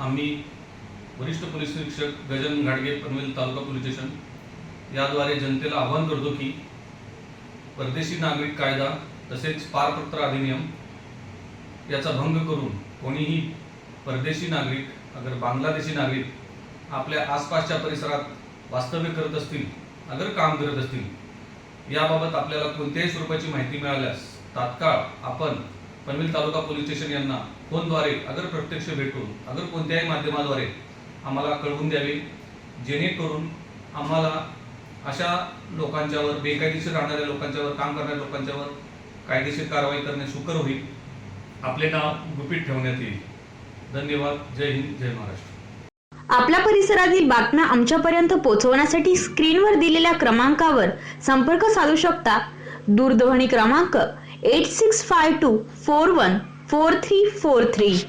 आम्ही वरिष्ठ पोलीस निरीक्षक गजानन घाडगे पनवेल तालुका पोलीस स्टेशन याद्वारे जनतेला आवाहन करतो की परदेशी नागरिक कायदा तसेच पारपत्र अधिनियम याचा भंग करून कोणीही परदेशी नागरिक अगर बांगलादेशी नागरिक आपल्या आसपासच्या परिसरात वास्तव्य करत असतील अगर काम करत असतील याबाबत आपल्याला कोणत्याही स्वरूपाची माहिती मिळाल्यास तात्काळ आपण पनवेल तालुका पोलीस स्टेशन यांना फोनद्वारे अगर प्रत्यक्ष भेटून अगर कोणत्याही माध्यमाद्वारे आम्हाला कळवून द्यावे. जेणेकरून आम्हाला अशा लोकांच्यावर बेकायदेशीर राहणाऱ्या लोकांच्यावर काम करणाऱ्या लोकांच्यावर कायदेशीर कारवाई करणे सुकर होईल. आपले नाव गुपित ठेवण्यात येईल. धन्यवाद. जय हिंद जय महाराष्ट्र. आपल्या परिसरातील बातम्या आमच्यापर्यंत पोहोचवण्यासाठी स्क्रीनवर दिलेल्या क्रमांकावर संपर्क साधू शकता. दूरध्वनी क्रमांक 8652 414343.